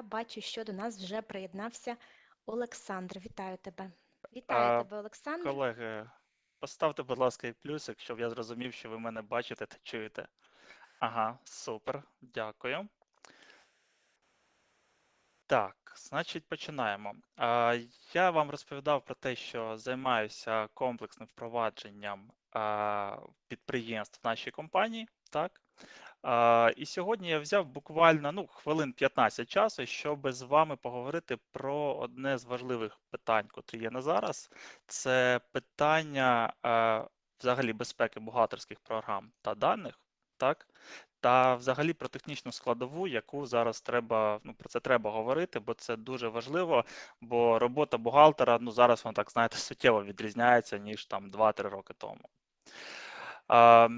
я бачу, що до нас вже приєднався Олександр. Вітаю тебе. Вітаю А, тебе, Олександр. Колеги, поставте, будь ласка, плюсик, щоб я зрозумів, що ви мене бачите та чуєте. Ага, супер, дякую. Так, значить, починаємо. Я вам розповідав про те, що займаюся комплексним впровадженням підприємств в нашій компанії. Так. І сьогодні я взяв буквально ну, хвилин 15 часу, щоб з вами поговорити про одне з важливих питань, котрі є на зараз. Це питання взагалі безпеки бухгалтерських програм та даних. Так, та взагалі про технічну складову, яку зараз треба, ну про це треба говорити, бо це дуже важливо. Бо робота бухгалтера, ну зараз вона так знаєте, суттєво відрізняється ніж там 2-3 роки тому.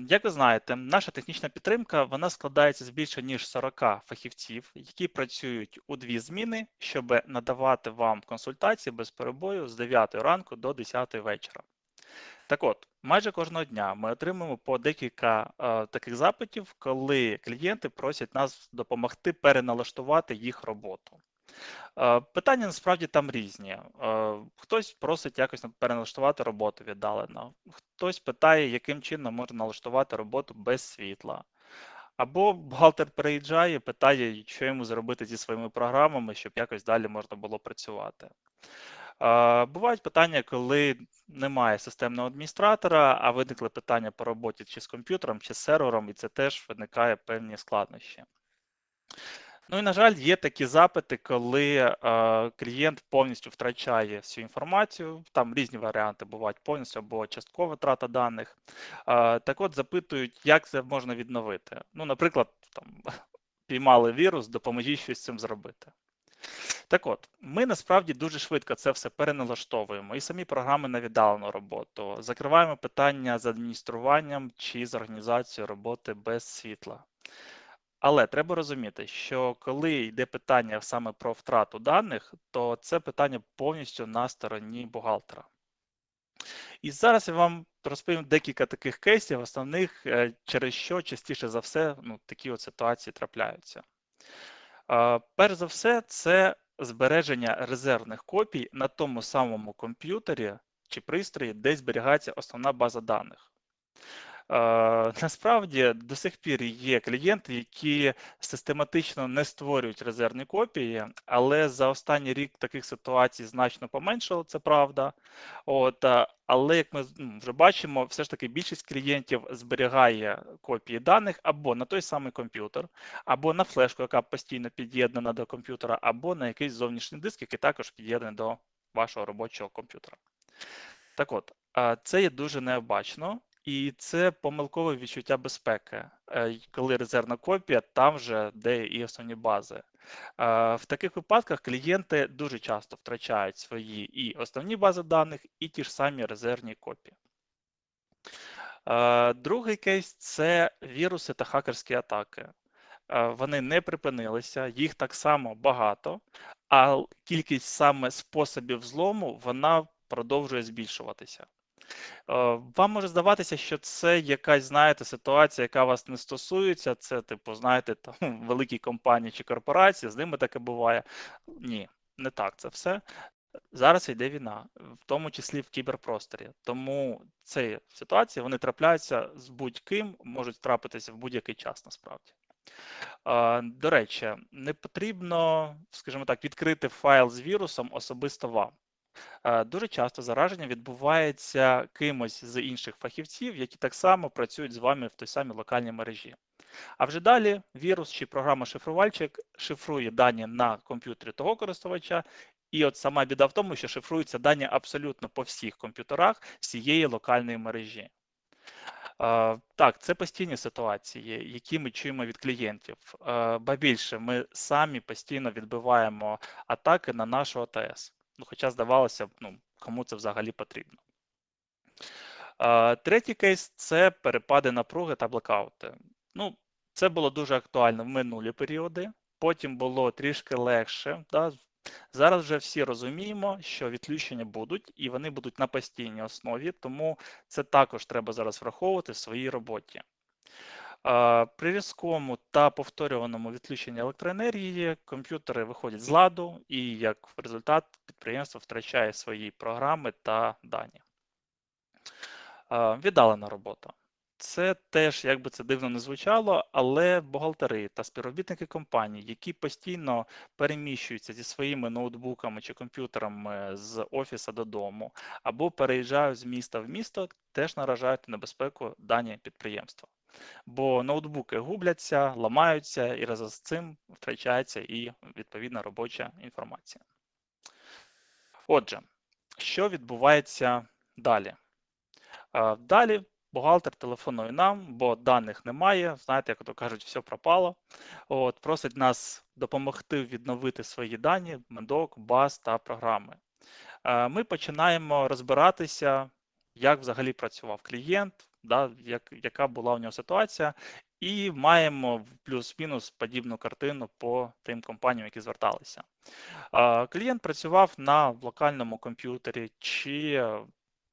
Як ви знаєте, наша технічна підтримка вона складається з більше ніж 40 фахівців, які працюють у дві зміни, щоб надавати вам консультації без перебою з 9 ранку до 10 вечора. Так от, майже кожного дня ми отримуємо по декілька е, таких запитів, коли клієнти просять нас допомогти переналаштувати їх роботу. Е, питання насправді там різні. Е, хтось просить якось переналаштувати роботу віддалено, хтось питає, яким чином можна налаштувати роботу без світла. Або бухгалтер переїжджає, питає, що йому зробити зі своїми програмами, щоб якось далі можна було працювати. Бувають питання, коли немає системного адміністратора, а виникли питання по роботі чи з комп'ютером, чи з сервером, і це теж виникає певні складнощі. Ну і, на жаль, є такі запити, коли е, клієнт повністю втрачає всю інформацію. Там різні варіанти бувають повністю або часткова втрата даних. Е, так от запитують, як це можна відновити. Ну, наприклад, там піймали вірус, допоможіть щось з цим зробити. Так от, ми насправді дуже швидко це все переналаштовуємо і самі програми на віддалену роботу. Закриваємо питання з адмініструванням чи з організацією роботи без світла. Але треба розуміти, що коли йде питання саме про втрату даних, то це питання повністю на стороні бухгалтера. І зараз я вам розповім декілька таких кейсів, основних, е, через що частіше за все ну, такі от ситуації трапляються. Перш за все, це збереження резервних копій на тому самому комп'ютері чи пристрої, де зберігається основна база даних. Насправді до сих пір є клієнти, які систематично не створюють резервні копії, але за останній рік таких ситуацій значно поменшало, це правда. От, Але як ми ну, вже бачимо, все ж таки більшість клієнтів зберігає копії даних або на той самий комп'ютер, або на флешку, яка постійно під'єднана до комп'ютера, або на якийсь зовнішній диск, який також під'єднаний до вашого робочого комп'ютера. Так от, це є дуже необачно. І це помилкове відчуття безпеки, е, коли резервна копія там вже де і основні бази. Е, в таких випадках клієнти дуже часто втрачають свої і основні бази даних, і ті ж самі резервні копії. Е, другий кейс це віруси та хакерські атаки. Вони не припинилися, їх так само багато, а кількість саме способів злому вона продовжує збільшуватися. Е, вам може здаватися, що це якась, знаєте, ситуація, яка вас не стосується. Це, типу, знаєте, там великі компанії чи корпорації, з ними таке буває. Ні, не так це все. Зараз йде війна, в тому числі в кіберпросторі. Тому ці ситуації вони трапляються з будь-ким, можуть трапитися в будь-який час насправді. Е, до речі, не потрібно, скажімо так, відкрити файл з вірусом особисто вам. Е, дуже часто зараження відбувається кимось з інших фахівців, які так само працюють з вами в той самій локальній мережі. А вже далі вірус чи програма-шифрувальчик шифрує дані на комп'ютері того користувача, і от сама біда в тому, що шифруються дані абсолютно по всіх комп'ютерах всієї локальної мережі. Uh, так, це постійні ситуації, які ми чуємо від клієнтів. Uh, ба більше, ми самі постійно відбиваємо атаки на нашу ОТС. Ну, Хоча здавалося б, ну, кому це взагалі потрібно. Третій кейс це перепади напруги та блекаути. Ну, Це було дуже актуально в минулі періоди, потім було трішки легше. Да? Зараз вже всі розуміємо, що відключення будуть, і вони будуть на постійній основі, тому це також треба зараз враховувати в своїй роботі. При різкому та повторюваному відключенні електроенергії комп'ютери виходять з ладу, і як результат підприємство втрачає свої програми та дані. Віддалена робота. Це теж, як би це дивно не звучало, але бухгалтери та співробітники компаній, які постійно переміщуються зі своїми ноутбуками чи комп'ютерами з офіса додому, або переїжджають з міста в місто, теж наражають на небезпеку дані підприємства. Бо ноутбуки губляться, ламаються, і разом з цим втрачається і відповідна робоча інформація. Отже, що відбувається далі? Е, Далі бухгалтер телефонує нам, бо даних немає. Знаєте, як то кажуть, все пропало. От, просить нас допомогти відновити свої дані, медок, баз та програми. Е, Ми починаємо розбиратися, як взагалі працював клієнт, да, як, яка була у нього ситуація, і маємо плюс-мінус подібну картину по тим компаніям, які зверталися. Клієнт працював на локальному комп'ютері чи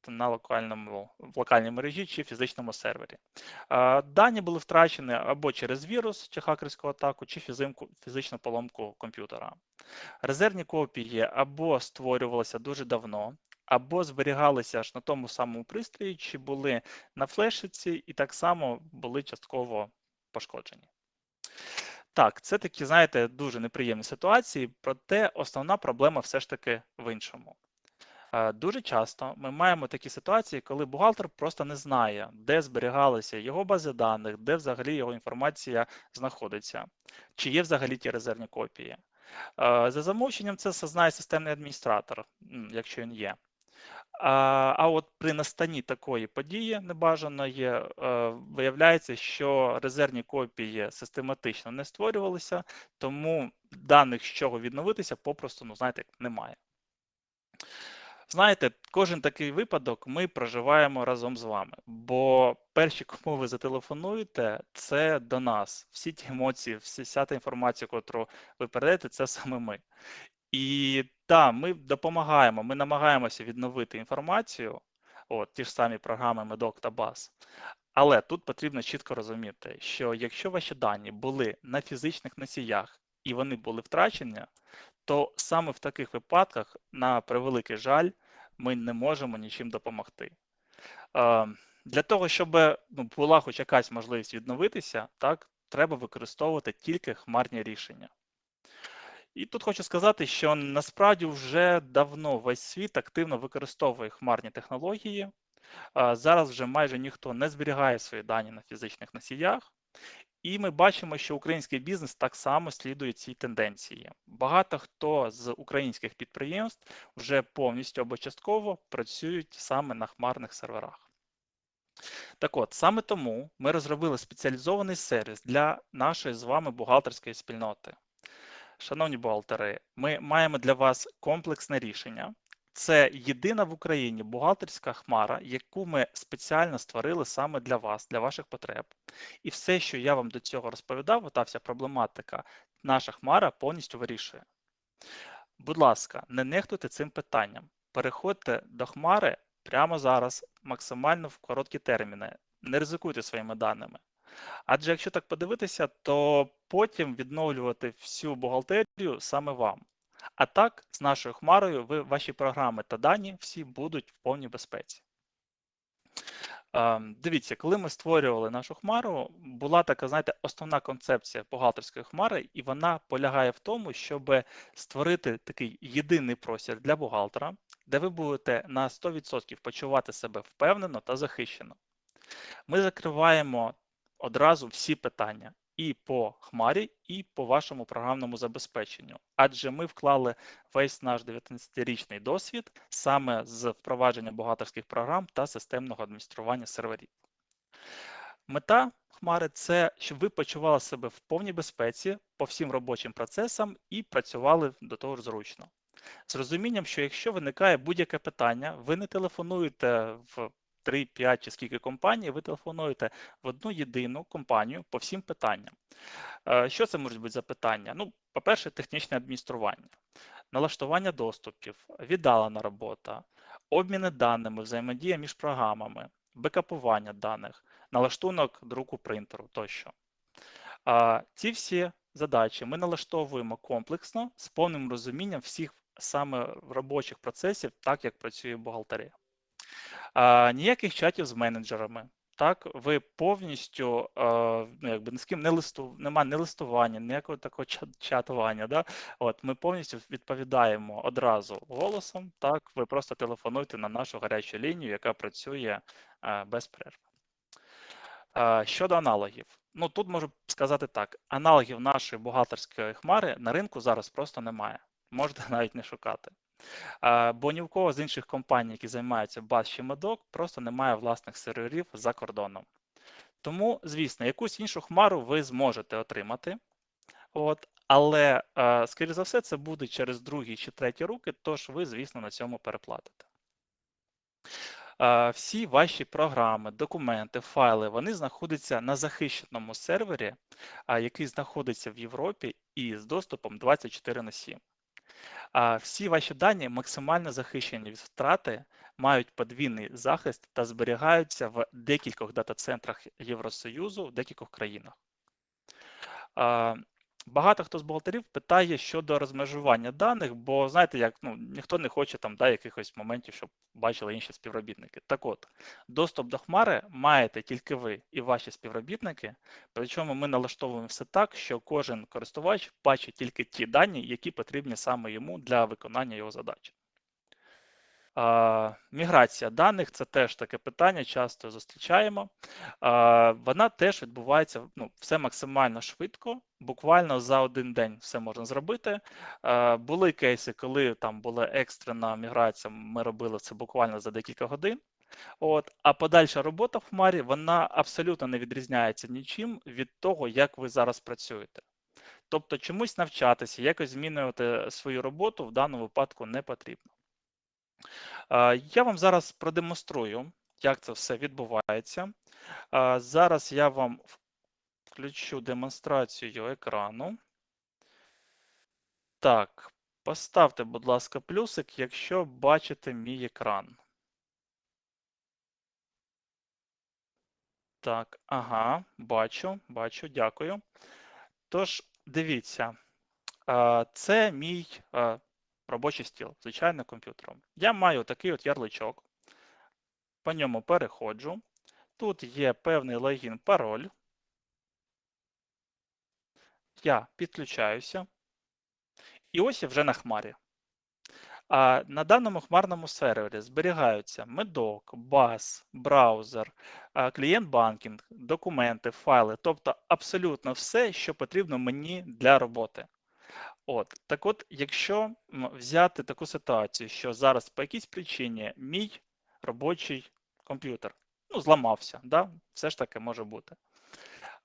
на локальному в локальній мережі чи фізичному сервері. Дані були втрачені або через вірус чи хакерську атаку, чи фізимку, фізичну поломку комп'ютера. Резервні копії або створювалися дуже давно, або зберігалися ж на тому самому пристрої, чи були на флешиці, і так само були частково пошкоджені. Так, це такі, знаєте, дуже неприємні ситуації, проте основна проблема все ж таки в іншому. Е, Дуже часто ми маємо такі ситуації, коли бухгалтер просто не знає, де зберігалися його бази даних, де взагалі його інформація знаходиться, чи є взагалі ті резервні копії. Е, За замовченням це знає системний адміністратор, якщо він є. А, а от при настанні такої події небажаної е, виявляється, що резервні копії систематично не створювалися, тому даних, з чого відновитися, попросту, ну знаєте, немає. Знаєте, кожен такий випадок ми проживаємо разом з вами, бо перші, кому ви зателефонуєте, це до нас. Всі ті емоції, вся та інформація, яку ви передаєте, це саме ми. І так, ми допомагаємо, ми намагаємося відновити інформацію, от ті ж самі програми Медок та БАС. Але тут потрібно чітко розуміти, що якщо ваші дані були на фізичних носіях і вони були втрачені, то саме в таких випадках, на превеликий жаль, ми не можемо нічим допомогти. Е, Для того, щоб ну, була хоч якась можливість відновитися, так, треба використовувати тільки хмарні рішення. І тут хочу сказати, що насправді вже давно весь світ активно використовує хмарні технології. Зараз вже майже ніхто не зберігає свої дані на фізичних носіях. І ми бачимо, що український бізнес так само слідує цій тенденції. Багато хто з українських підприємств вже повністю або частково працюють саме на хмарних серверах. Так от, саме тому ми розробили спеціалізований сервіс для нашої з вами бухгалтерської спільноти. Шановні бухгалтери, ми маємо для вас комплексне рішення. Це єдина в Україні бухгалтерська хмара, яку ми спеціально створили саме для вас, для ваших потреб. І все, що я вам до цього розповідав, ота вся проблематика, наша хмара повністю вирішує. Будь ласка, не нехтуйте цим питанням. Переходьте до хмари прямо зараз, максимально в короткі терміни. Не ризикуйте своїми даними. Адже якщо так подивитися, то потім відновлювати всю бухгалтерію саме вам. А так, з нашою хмарою, ви, ваші програми та дані всі будуть в повній безпеці. Ем, Дивіться, коли ми створювали нашу хмару, була така, знаєте, основна концепція бухгалтерської хмари, і вона полягає в тому, щоб створити такий єдиний простір для бухгалтера, де ви будете на 100% почувати себе впевнено та захищено. Ми закриваємо одразу всі питання і по хмарі, і по вашому програмному забезпеченню, адже ми вклали весь наш 19-річний досвід саме з впровадження бухгалтерських програм та системного адміністрування серверів. Мета хмари це щоб ви почували себе в повній безпеці по всім робочим процесам і працювали до того ж зручно. З розумінням, що якщо виникає будь-яке питання, ви не телефонуєте в 3, 5 чи скільки компаній, ви телефонуєте в одну єдину компанію по всім питанням. Е, Що це можуть бути за питання? Ну, по-перше, технічне адміністрування, налаштування доступів, віддалена робота, обміни даними, взаємодія між програмами, бекапування даних, налаштунок друку принтеру тощо. Ці всі задачі ми налаштовуємо комплексно з повним розумінням всіх саме робочих процесів, так як працює бухгалтерія. А, Ніяких чатів з менеджерами. Так, ви повністю ну, якби ні з ким не листу, нема не листування, ніякого такого чатування. Да? От ми повністю відповідаємо одразу голосом. Так, ви просто телефонуйте на нашу гарячу лінію, яка працює без перерви. Щодо аналогів, ну тут можу сказати так: аналогів нашої бухгалтерської хмари на ринку зараз просто немає. Можете навіть не шукати. Бо ні в кого з інших компаній, які займаються баз чи медок, просто немає власних серверів за кордоном. Тому, звісно, якусь іншу хмару ви зможете отримати. От, але, е, скоріш за все, це буде через другі чи треті руки, тож ви, звісно, на цьому переплатите. Е, Всі ваші програми, документи, файли, вони знаходяться на захищеному сервері, який знаходиться в Європі і з доступом 24 на 7. Всі ваші дані максимально захищені від втрати, мають подвійний захист та зберігаються в декількох дата-центрах Євросоюзу в декількох країнах. Багато хто з бухгалтерів питає щодо розмежування даних, бо знаєте, як ну ніхто не хоче там да, якихось моментів, щоб бачили інші співробітники. Так от, доступ до Хмари маєте тільки ви і ваші співробітники. Причому ми налаштовуємо все так, що кожен користувач бачить тільки ті дані, які потрібні саме йому для виконання його задач. Міграція даних це теж таке питання, часто зустрічаємо. Вона теж відбувається ну, все максимально швидко, буквально за один день все можна зробити. Були кейси, коли там була екстрена міграція, ми робили це буквально за декілька годин. От, а подальша робота в Хмарі вона абсолютно не відрізняється нічим від того, як ви зараз працюєте. Тобто чомусь навчатися, якось змінювати свою роботу в даному випадку не потрібно. Я вам зараз продемонструю, як це все відбувається. Зараз я вам включу демонстрацію екрану. Так, поставте, будь ласка, плюсик, якщо бачите мій екран. Так, ага, бачу, бачу, дякую. Тож, дивіться, це мій робочий стіл, звичайно, комп'ютером. Я маю такий от ярличок, по ньому переходжу. Тут є певний логін, пароль. Я підключаюся. І ось я вже на хмарі. А на даному хмарному сервері зберігаються медок, баз, браузер, клієнт банкінг, документи, файли, тобто абсолютно все, що потрібно мені для роботи. От, так от, якщо взяти таку ситуацію, що зараз по якійсь причині мій робочий комп'ютер ну, зламався, да? все ж таки може бути.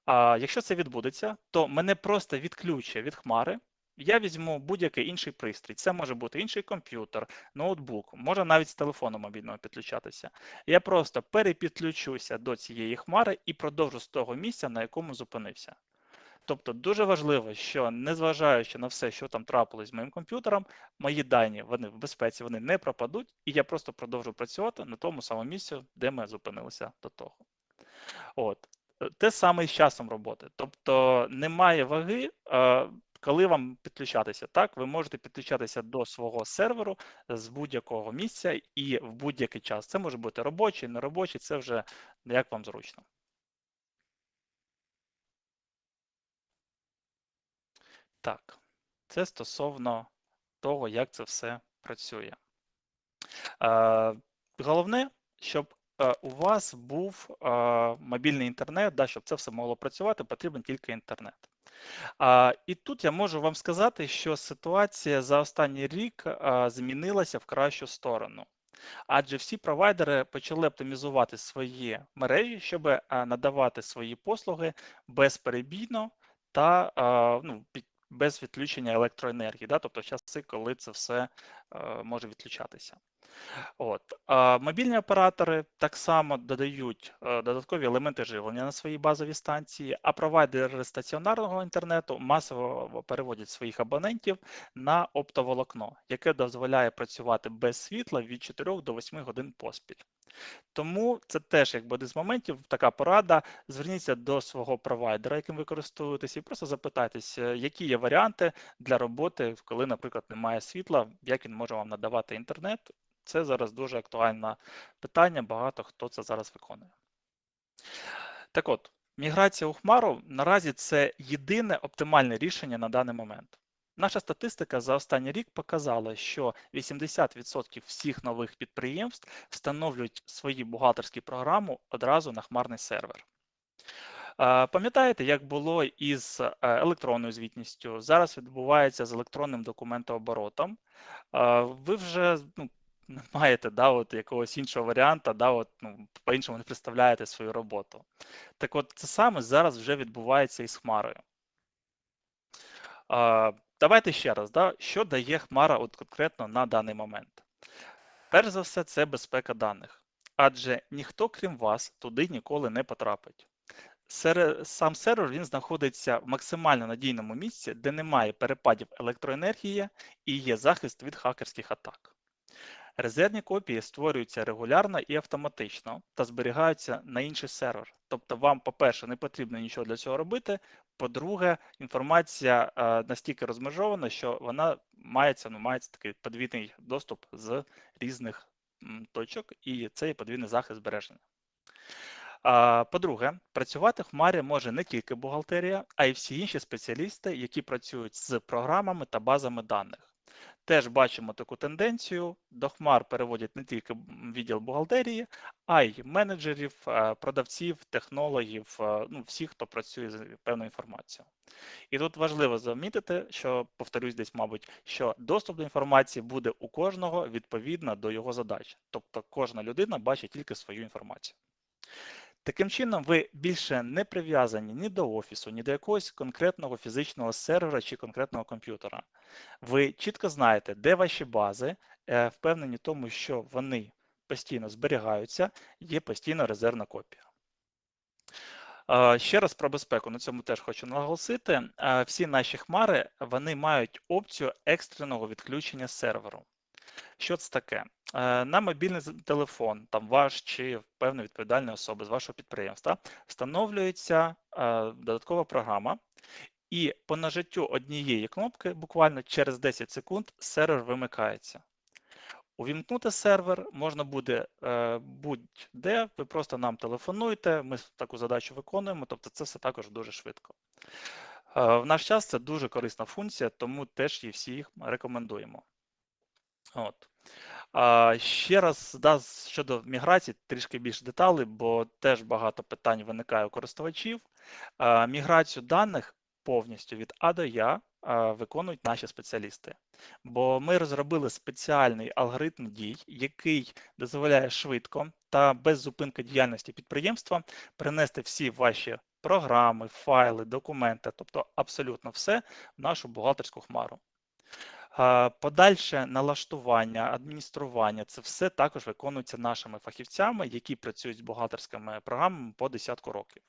А якщо це відбудеться, то мене просто відключить від хмари. Я візьму будь-який інший пристрій. Це може бути інший комп'ютер, ноутбук, може навіть з телефону мобільного підключатися. Я просто перепідключуся до цієї хмари і продовжу з того місця, на якому зупинився. Тобто дуже важливо, що незважаючи на все, що там трапилось з моїм комп'ютером, мої дані вони в безпеці вони не пропадуть, і я просто продовжу працювати на тому самому місці, де ми зупинилися до того. От. Е, Те саме з часом роботи. Тобто немає ваги, е, коли вам підключатися. Так, ви можете підключатися до свого серверу з будь-якого місця і в будь-який час. Це може бути робочий, неробочий, це вже як вам зручно. Так, це стосовно того, як це все працює. Е, Головне, щоб е, у вас був е, мобільний інтернет, да, щоб це все могло працювати, потрібен тільки інтернет. І тут я можу вам сказати, що ситуація за останній рік змінилася в кращу сторону. Адже всі провайдери почали оптимізувати свої мережі, щоб надавати свої послуги безперебійно та ну, під, без відключення електроенергії, да? тобто в часи, коли це все а, може відключатися. От. Мобільні оператори так само додають е, додаткові елементи живлення на свої базові станції, а провайдери стаціонарного інтернету масово переводять своїх абонентів на оптоволокно, яке дозволяє працювати без світла від 4 до 8 годин поспіль. Тому це теж якби один з моментів, така порада. Зверніться до свого провайдера, яким ви користуєтесь, і просто запитайтесь, е, які є варіанти для роботи, коли, наприклад, немає світла, як він може вам надавати інтернет. Це зараз дуже актуальне питання, багато хто це зараз виконує. Так от, міграція у Хмару наразі це єдине оптимальне рішення на даний момент. Наша статистика за останній рік показала, що 80% всіх нових підприємств встановлюють свої бухгалтерські програми одразу на хмарний сервер. Пам'ятаєте, як було із е, електронною звітністю? Зараз відбувається з електронним документооборотом. Ви вже ну, не маєте да, от, якогось іншого варіанта, да, от, ну, по-іншому не представляєте свою роботу. Так от це саме зараз вже відбувається із Хмарою. Давайте ще раз, да, що дає Хмара от конкретно на даний момент? Перш за все, це безпека даних, адже ніхто, крім вас, туди ніколи не потрапить. Сам сервер він знаходиться в максимально надійному місці, де немає перепадів електроенергії і є захист від хакерських атак. Резервні копії створюються регулярно і автоматично та зберігаються на інший сервер. Тобто вам, по-перше, не потрібно нічого для цього робити. По-друге, інформація е, настільки розмежована, що вона мається, ну, мається такий подвійний доступ з різних точок, і це є подвійний захист збереження. А, По-друге, працювати в Хмарі може не тільки бухгалтерія, а й всі інші спеціалісти, які працюють з програмами та базами даних. Теж бачимо таку тенденцію. До Хмар переводять не тільки відділ бухгалтерії, а й менеджерів, е, продавців, технологів, е, ну, всіх, хто працює з певною інформацією. І тут важливо замітити, що повторюсь десь, мабуть, що доступ до інформації буде у кожного відповідно до його задач. Тобто кожна людина бачить тільки свою інформацію. Таким чином, ви більше не прив'язані ні до офісу, ні до якогось конкретного фізичного сервера чи конкретного комп'ютера. Ви чітко знаєте, де ваші бази, е, впевнені в тому, що вони постійно зберігаються, є постійно резервна копія. Е, Ще раз про безпеку, на цьому теж хочу наголосити. Е, Всі наші хмари вони мають опцію екстреного відключення серверу. Що це таке? Е, На мобільний телефон, там ваш чи певної відповідальної особи з вашого підприємства, встановлюється е, додаткова програма, і по нажиттю однієї кнопки, буквально через 10 секунд, сервер вимикається. Увімкнути сервер можна буде е, будь-де, ви просто нам телефонуєте, ми таку задачу виконуємо, тобто це все також дуже швидко. В наш час це дуже корисна функція, тому теж її всі їх рекомендуємо. От. Ще раз да, щодо міграції, трішки більше деталей, бо теж багато питань виникає у користувачів. Міграцію даних повністю від А до Я виконують наші спеціалісти. Бо ми розробили спеціальний алгоритм дій, який дозволяє швидко та без зупинки діяльності підприємства перенести всі ваші програми, файли, документи, тобто абсолютно все в нашу бухгалтерську хмару. А, Подальше налаштування, адміністрування це все також виконується нашими фахівцями, які працюють з бухгалтерськими програмами по десятку років.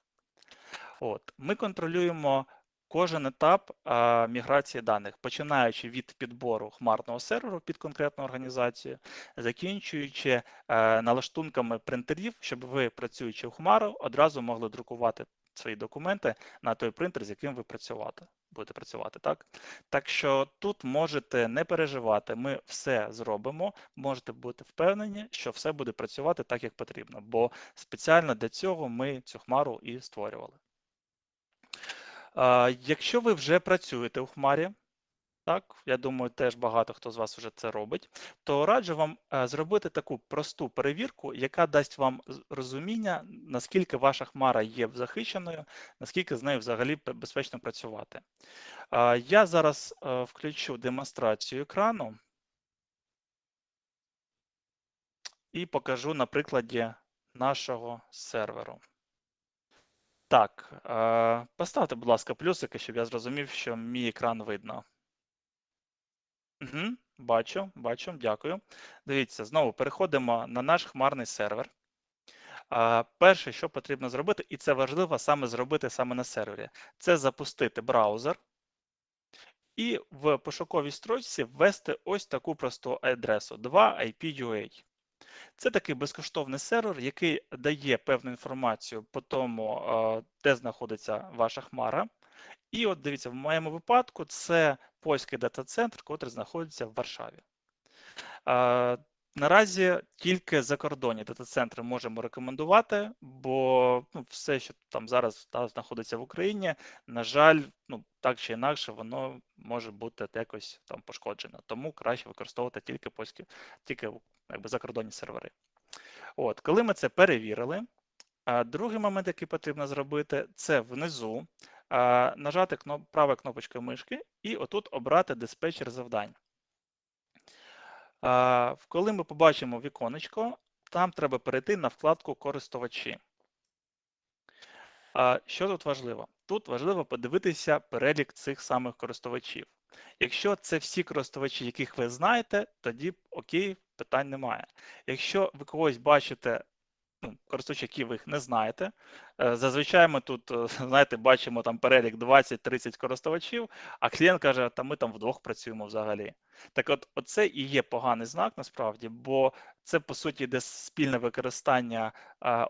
От ми контролюємо кожен етап а, міграції даних, починаючи від підбору хмарного серверу під конкретну організацію, закінчуючи е, налаштунками принтерів, щоб ви, працюючи в Хмару, одразу могли друкувати свої документи на той принтер, з яким ви працювати будете працювати, так? Так що тут можете не переживати, ми все зробимо, можете бути впевнені, що все буде працювати так, як потрібно, бо спеціально для цього ми цю хмару і створювали. Якщо ви вже працюєте у хмарі, так, я думаю, теж багато хто з вас вже це робить, то раджу вам е, зробити таку просту перевірку, яка дасть вам розуміння, наскільки ваша хмара є захищеною, наскільки з нею взагалі безпечно працювати. Я зараз е, включу демонстрацію екрану і покажу на прикладі нашого серверу. Так, е, поставте, будь ласка, плюсики, щоб я зрозумів, що мій екран видно. Угу, бачу, бачу, дякую. Дивіться, знову переходимо на наш хмарний сервер. Перше, що потрібно зробити, і це важливо саме зробити саме на сервері, це запустити браузер і в пошуковій строчці ввести ось таку просту адресу 2 IP.ua. Це такий безкоштовний сервер, який дає певну інформацію по тому, де знаходиться ваша хмара. І от дивіться, в моєму випадку це польський дата-центр, який знаходиться в Варшаві. Е, Наразі тільки закордонні дата-центри можемо рекомендувати, бо ну, все, що там зараз та, знаходиться в Україні, на жаль, ну так чи інакше, воно може бути якось там пошкоджено. Тому краще використовувати тільки польські, тільки якби закордонні сервери. От, коли ми це перевірили, а другий момент, який потрібно зробити, це внизу нажати кноп, правою кнопочкою мишки і отут обрати диспетчер завдань. Коли ми побачимо віконечко, там треба перейти на вкладку користувачі. А, Що тут важливо? Тут важливо подивитися перелік цих самих користувачів. Якщо це всі користувачі, яких ви знаєте, тоді окей, питань немає. Якщо ви когось бачите, ну, користувачі, які ви їх не знаєте, е, зазвичай ми тут, е, знаєте, бачимо там перелік 20-30 користувачів, а клієнт каже, та ми там вдвох працюємо взагалі. Так от, оце і є поганий знак насправді, бо це по суті йде спільне використання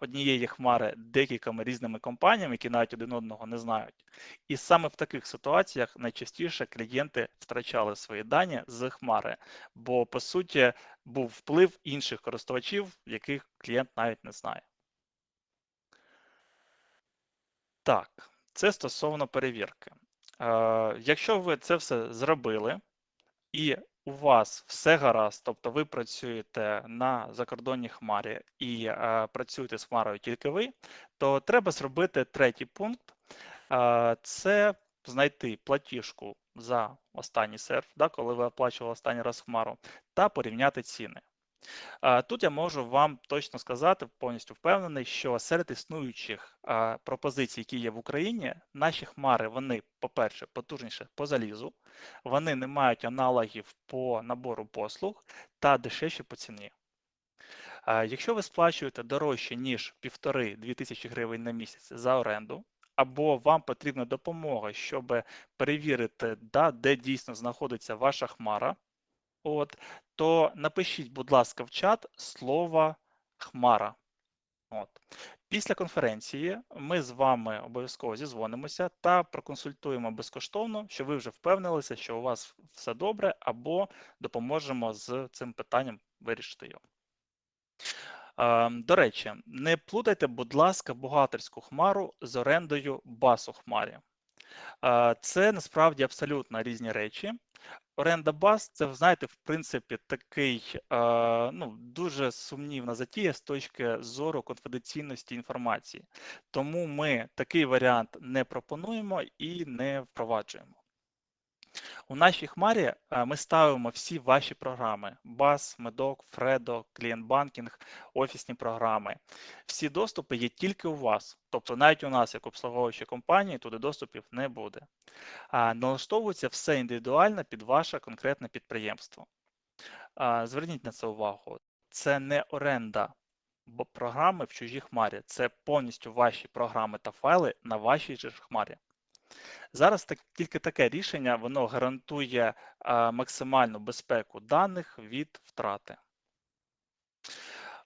однієї хмари декількома різними компаніями, які навіть один одного не знають. І саме в таких ситуаціях найчастіше клієнти втрачали свої дані з хмари, бо по суті був вплив інших користувачів, яких клієнт навіть не знає. Так, це стосовно перевірки. Е, Якщо ви це все зробили, і у вас все гаразд, тобто ви працюєте на закордонній хмарі і е, працюєте з хмарою тільки ви, то треба зробити третій пункт: е, це знайти платіжку за останній серф, да, коли ви оплачували останній раз хмару, та порівняти ціни. Тут я можу вам точно сказати, повністю впевнений, що серед існуючих пропозицій, які є в Україні, наші хмари, вони, по-перше, потужніше по залізу, вони не мають аналогів по набору послуг та дешевші по ціні. Якщо ви сплачуєте дорожче, ніж 1,5-2 тисячі гривень на місяць за оренду, або вам потрібна допомога, щоб перевірити, да, де дійсно знаходиться ваша хмара, от, то напишіть, будь ласка, в чат слово хмара. От. Після конференції ми з вами обов'язково зізвонимося та проконсультуємо безкоштовно, щоб ви вже впевнилися, що у вас все добре, або допоможемо з цим питанням вирішити його. Е, До речі, не плутайте, будь ласка, бухгалтерську хмару з орендою басу хмарі. Е, Це насправді абсолютно різні речі. Оренда баз це, знаєте, в принципі, такий е, ну, дуже сумнівна затія з точки зору конфіденційності інформації. Тому ми такий варіант не пропонуємо і не впроваджуємо. У нашій хмарі е, ми ставимо всі ваші програми: BAS, Medok, Fredo, клієнт-банкінг, офісні програми. Всі доступи є тільки у вас. Тобто навіть у нас, як обслуговуючої компанії, туди доступів не буде. Налаштовується все індивідуально під ваше конкретне підприємство. Зверніть на це увагу. Це не оренда програми в чужій хмарі. Це повністю ваші програми та файли на вашій же хмарі. Зараз так, тільки таке рішення воно гарантує а, максимальну безпеку даних від втрати.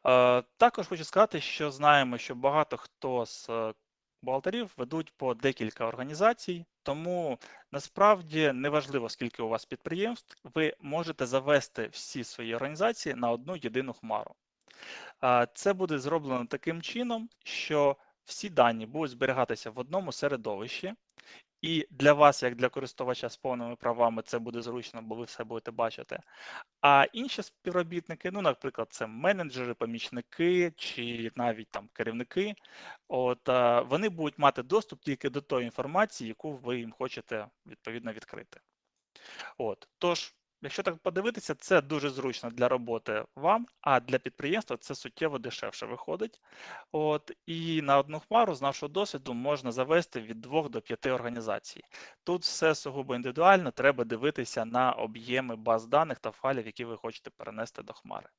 Е, Також хочу сказати, що знаємо, що багато хто з е, бухгалтерів ведуть по декілька організацій, тому насправді неважливо, скільки у вас підприємств, ви можете завести всі свої організації на одну єдину хмару. Е, Це буде зроблено таким чином, що всі дані будуть зберігатися в одному середовищі, і для вас, як для користувача з повними правами, це буде зручно, бо ви все будете бачити. А інші співробітники, ну, наприклад, це менеджери, помічники чи навіть там керівники, от е, вони будуть мати доступ тільки до тої інформації, яку ви їм хочете відповідно відкрити. От, тож. Якщо так подивитися, це дуже зручно для роботи вам, а для підприємства це суттєво дешевше виходить. От І на одну хмару з нашого досвіду можна завести від 2 до 5 організацій. Тут все сугубо індивідуально, треба дивитися на об'єми баз даних та файлів, які ви хочете перенести до хмари.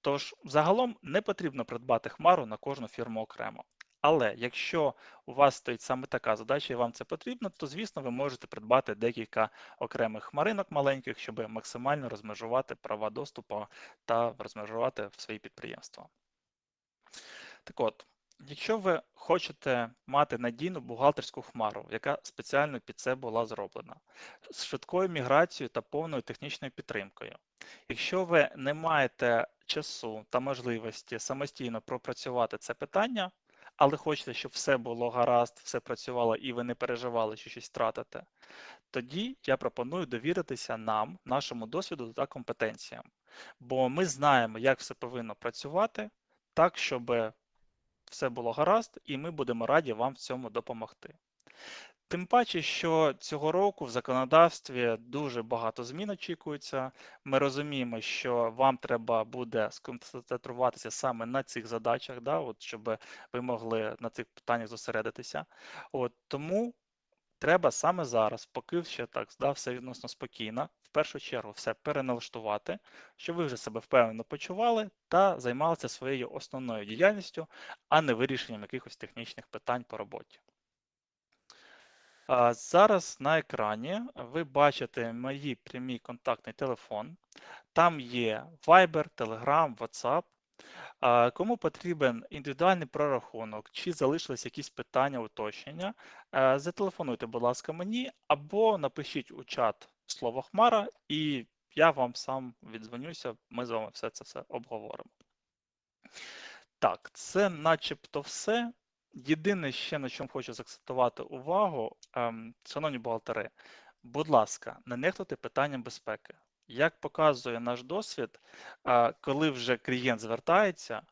Тож, загалом не потрібно придбати хмару на кожну фірму окремо. Але якщо у вас стоїть саме така задача і вам це потрібно, то звісно ви можете придбати декілька окремих хмаринок маленьких, щоб максимально розмежувати права доступу та розмежувати в свої підприємства. Так от, якщо ви хочете мати надійну бухгалтерську хмару, яка спеціально під це була зроблена, з швидкою міграцією та повною технічною підтримкою, якщо ви не маєте часу та можливості самостійно пропрацювати це питання, але хочете, щоб все було гаразд, все працювало і ви не переживали, що щось втратите, тоді я пропоную довіритися нам, нашому досвіду та компетенціям. Бо ми знаємо, як все повинно працювати так, щоб все було гаразд, і ми будемо раді вам в цьому допомогти. Тим паче, що цього року в законодавстві дуже багато змін очікується. Ми розуміємо, що вам треба буде сконцентруватися саме на цих задачах, да, от, щоб ви могли на цих питаннях зосередитися. От, тому треба саме зараз, поки ще так да, все відносно спокійно, в першу чергу все переналаштувати, щоб ви вже себе впевнено почували та займалися своєю основною діяльністю, а не вирішенням якихось технічних питань по роботі. Зараз на екрані ви бачите мої прямі контактний телефон. Там є Viber, Telegram, WhatsApp. Кому потрібен індивідуальний прорахунок чи залишились якісь питання, уточнення, е, зателефонуйте, будь ласка, мені або напишіть у чат слово Хмара, і я вам сам віддзвонюся, ми з вами все це все обговоримо. Так, це начебто все. Єдине ще на чому хочу заакцентувати увагу, ем, шановні бухгалтери, будь ласка, не нехтуйте питанням безпеки. Як показує наш досвід, е, коли вже клієнт звертається,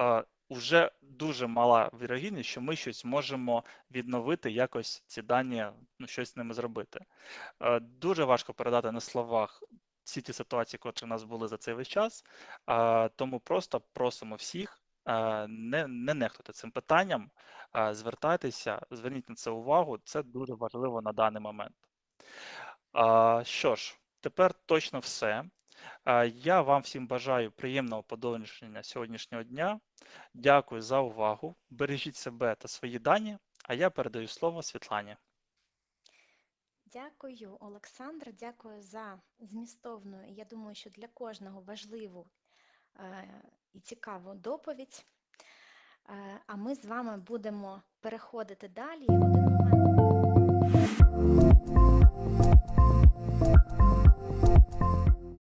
е, вже дуже мала вірогідність, що ми щось можемо відновити, якось ці дані, ну, щось з ними зробити. Е, Дуже важко передати на словах всі ті ситуації, котрі у нас були за цей весь час, е, тому просто просимо всіх е, не, не нехтуйте цим питанням, е, звертайтеся, зверніть на це увагу, це дуже важливо на даний момент. Що ж, тепер точно все. Я вам всім бажаю приємного подовження сьогоднішнього дня. Дякую за увагу. Бережіть себе та свої дані, а я передаю слово Світлані. Дякую, Олександр. Дякую за змістовну, я думаю, що для кожного важливу е, і цікаву доповідь. Е, А ми з вами будемо переходити далі. Один момент.